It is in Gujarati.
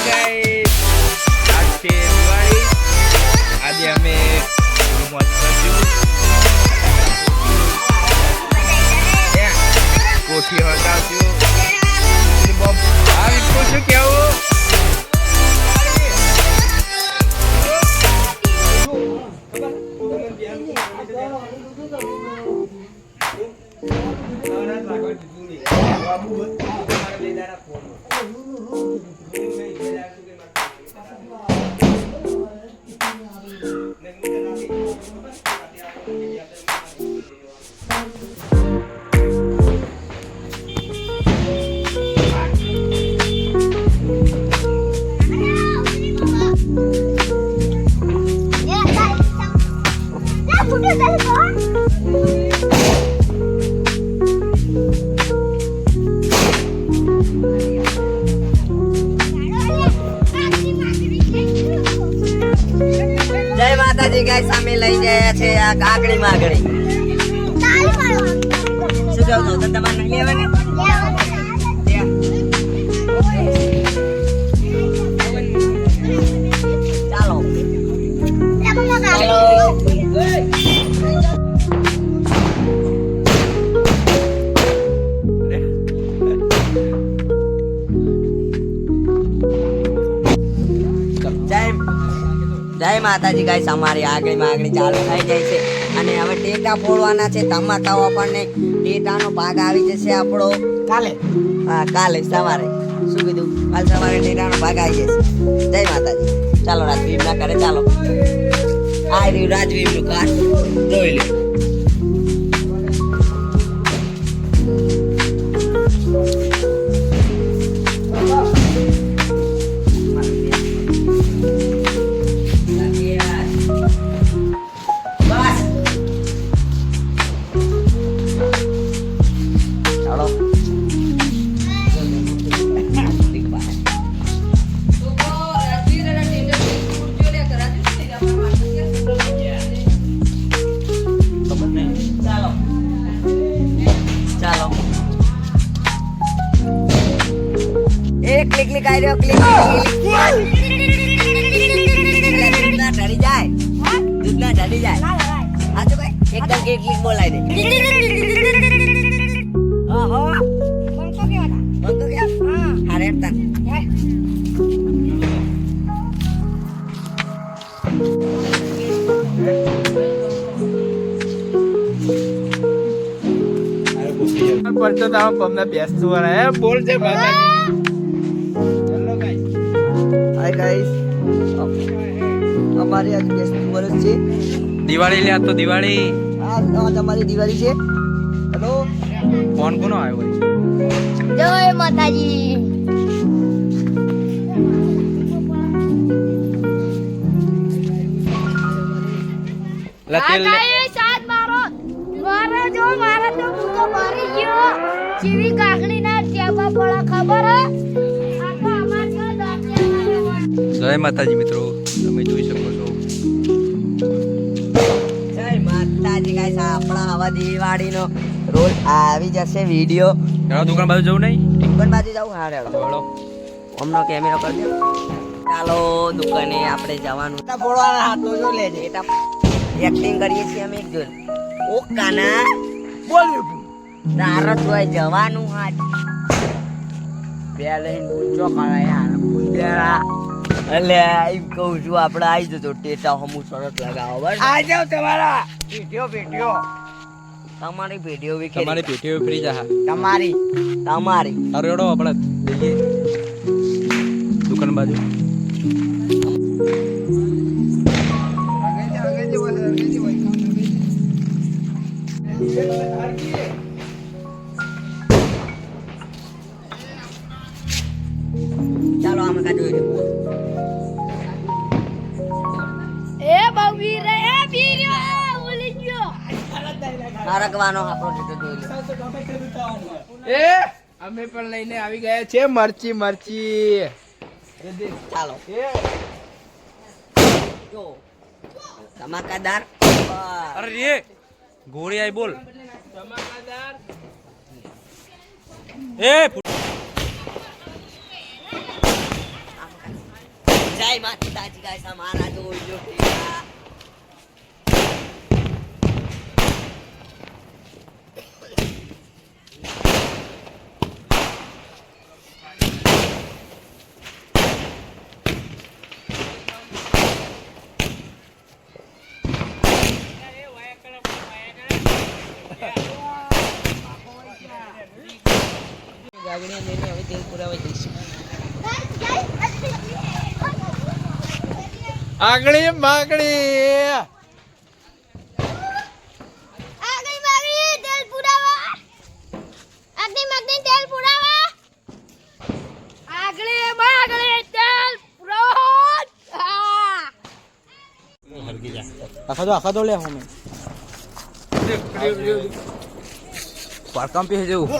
ગાઈસ આજ અમે કોઠી હટાવશું આ વિપુ શું કેવું જય ગાય સામે લઈ ગયા છે આ કાકડી માગણી. શું કહું તો તમારે નહીં લેવાની. જય માતાજી ગાઈસ અમારી આગળ આગળ ચાલુ થઈ જાય છે. અને હવે ટેટા ફોડવાના છે ધમાકાઓ આપણને ટેટાનો ભાગ આવી જશે આપણો. કાલે. હા કાલે સવારે. શું કીધું? કાલ સવારે ટેટાનો ભાગ આવી જશે. જય માતાજી. ચાલો રાજવીર ના કરે ચાલો. આ રહ્યું રાજવીરનું કાર જોઈ લો ક્લિક ક્લિક આઈ રહ્યો ક્લિક દૂધ ના ઢળી જાય. દૂધના ઢળી જાય. હા તો ભાઈ એકદમ ક્લિક ક્લિક બોલાય દે. ઓહો બંધ તો. ગયા? હા. રેડતા. પડતો તો પમને બેસતું વાળા બોલ છે માતાજી હાય ગાઈસ અમારી આજ બેસતું વર્ષ છે. દિવાળી લે તો દિવાળી. આ તમારી દિવાળી છે. હેલો ફોન કોનો આવ્યો જય માતાજી. મારો મારો જો મારા તો ભૂકો મારી ગયો. ચીવી જય માતાજી મિત્રો તમે જોઈ શકો છો. જય માતાજી ગાઈસ આપણા આવા દિવાળીનો રોલ આવી જશે વિડિયો ચાલો દુકાન બાજુ જવું નહીં? દુકાન બાજુ જાવ હા રેડો. ચલો હમનો કેમેરો કરી દે. ચાલો દુકાને આપણે જવાનું. ફોડવાના હાથો જો લેજે. એટા એક્ટિંગ કરીએ છીએ અમે એક જોઈ ઓ કાના બોલ તારત હોય જવાનું હાથ બે લઈને પૂછો કાળા યાર એટલે એમ કહું છું આપણે આવી જજો ટેટા હમું સરસ લગાવો બસ. આ જાવ તમારા. પેટીઓ પેટીઓ તમારી પેઢીઓ વિખેરી તમારી પેટીઓ ફ્રી જા તમારી. તમારી. સારું એડો આપણે જઈએ દુકાન બાજુ. ચાલો આમ કા નારગવાનો આપણો લીધો જોઈ લે. એ અમે પણ લઈને આવી ગયા છે મરચી મરચી. ચાલો. ધમાકાદાર. અરે ગોળી આઈ બોલ. ધમાકાદાર. એ જય માતાજી ગાઈસ અમારા જો હવે તેલ પુરાવા. જઈશું આગળી માગણી આખા તો આખા તો લે હું. પર કમ્પી જેવું.